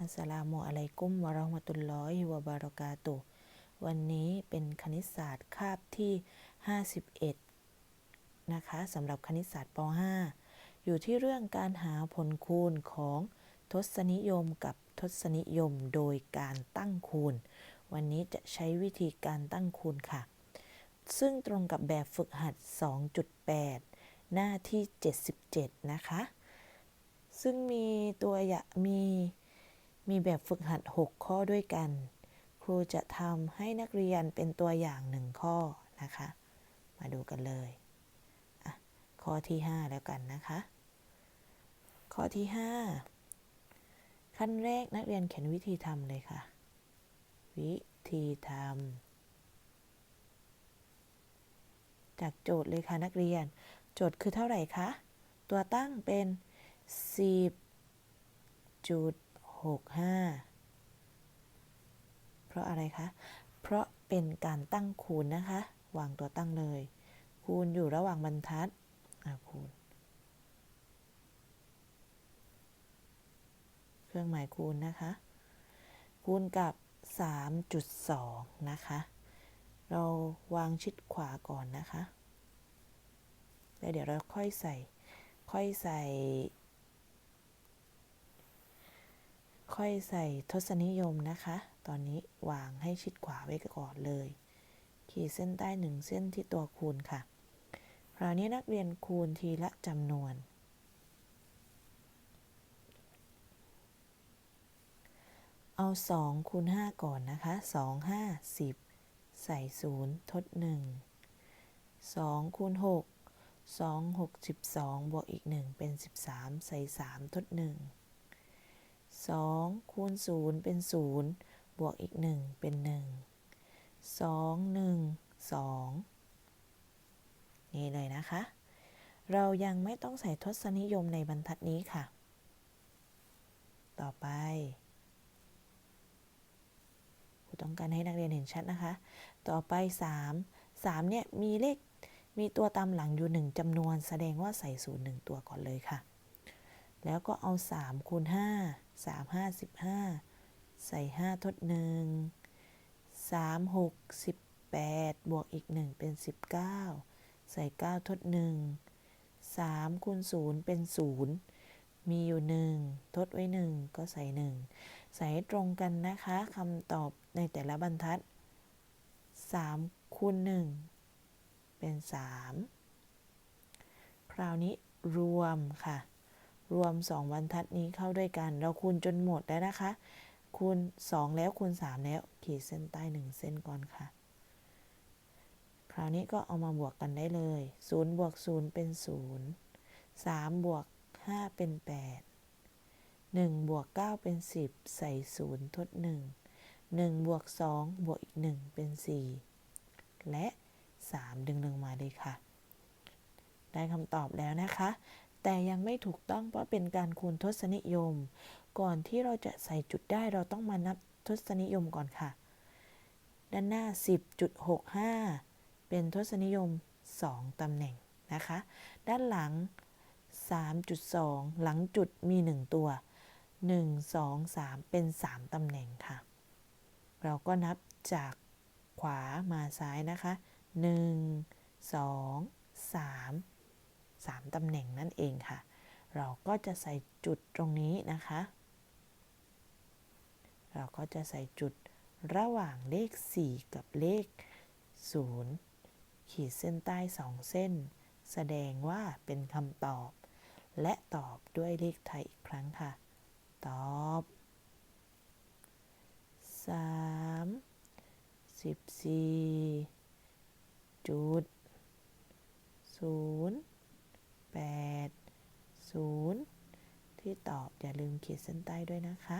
อัสสลามุอะลัยกุมวะเราะห์มะตุลลอฮิวะบารอกาตุวันนี้เป็นคณิตศาสตร์คาบที่ 51 นะคะสำหรับคณิตศาสตร์ป .5 อยู่ที่เรื่องการหาผลคูณของทศนิยมกับทศนิยมโดยการตั้งคูณ วันนี้จะใช้วิธีการตั้งคูณค่ะ ซึ่งตรงกับแบบฝึกหัด 2.8 หน้าที่ 77 นะคะ ซึ่งมีตัวอย่างมี มีแบบฝึกหัด 6 ข้อด้วยกัน ครูจะทำให้นักเรียนเป็นตัวอย่างหนึ่งข้อนะคะ มาดูกันเลยข้อที่ 5 แล้วกันนะคะ ข้อที่ 5 ขั้นแรกนักเรียนเขียนวิธีทำเลยค่ะ วิธีทำจากโจทย์เลยค่ะนักเรียน โจทย์คือเท่าไหร่คะ ตัวตั้งเป็น 10จุด 65เพราะอะไรคะ เพราะเป็นการตั้งคูณนะคะ วางตัวตั้งเลย คูณอยู่ระหว่างบรรทัดคูณ เครื่องหมายคูณนะคะ คูณกับ 3.2 นะคะ เราวางชิดขวาก่อนนะคะ แล้วเดี๋ยวเราค่อยใส่ ค่อยใส่ ค่อยใส่ทศนิยมนะคะ ตอนนี้วางให้ชิดขวาไว้ก่อนเลย ขีดเส้นใต้หนึ่งเส้นที่ตัวคูณค่ะ คราวนี้นักเรียนคูณทีละจำนวน เอา 2 คูณ 5 ก่อนนะคะ 2 5 10 ใส่ 0 ทด 1 2 คูณ 6 2 6 12 บวกอีก 1 เป็น 13 ใส่ 3 ทด 1 2 คูณ 0 เป็น 0 บวกอีก 1 เป็น 1 2 1 2 นี่เลยนะคะ เรายังไม่ต้องใส่ทศนิยมในบรรทัดนี้ค่ะ ต่อไปครูต้องการให้นักเรียนเห็นชัดนะคะ ต่อไป 3 3เนี่ยมีเลขมีตัวตามหลังอยู่ 1จำนวนแสดงว่าใส่0 1ตัวก่อนเลยค่ะ แล้วก็เอา3คูณ5สามห้าสิบห้าใส่ห้าทดหนึ่งสามหกสิบแปดบวกอีกหนึ่งเป็นสิบเก้าใส่เก้าทดหนึ่งสามคูณศูนย์เป็นศูนย์มีอยู่หนึ่งทดไว้หนึ่งก็ใส่หนึ่งใส่ตรงกันนะคะคำตอบในแต่ละบรรทัดสามคูณหนึ่งเป็นสามคราวนี้รวมค่ะ รวม 2 บรรทัดนี้เข้าด้วยกัน เราคูณจนหมดแล้วนะคะ คูณ 2 แล้วคูณ 3 แล้ว ขีดเส้นใต้ 1 เส้นก่อนค่ะ คราวนี้ก็เอามาบวกกันได้เลย 0 บวก 0 เป็น 0 3 บวก 5 เป็น 8 1 บวก 9 เป็น 10 ใส่ 0 ทด 1 1 บวก 2 บวกอีก 1 เป็น 4 และ 3 ดึงลงมาเลยค่ะ ได้คำตอบแล้วนะคะ แต่ยังไม่ถูกต้องเพราะเป็นการคูณทศนิยม ก่อนที่เราจะใส่จุดได้เราต้องมานับทศนิยมก่อนค่ะ ด้านหน้า 10.65 เป็นทศนิยม 2ตำแหน่งนะคะ ด้านหลัง 3.2 หลังจุดมี 1 ตัว 1 2 3 เป็น 3ตำแหน่งค่ะ เราก็นับจากขวามาซ้ายนะคะ 1 2 3 3ตำแหน่งนั่นเองค่ะ เราก็จะใส่จุดตรงนี้นะคะ เราก็จะใส่จุดระหว่างเลข 4 กับเลข 0 ขีดเส้นใต้ 2 เส้น แสดงว่าเป็นคำตอบ และตอบด้วยเลขไทยอีกครั้งค่ะ ตอบ 3 14จุด0 8 0 ที่ตอบอย่าลืมขีดเส้นใต้ด้วยนะคะ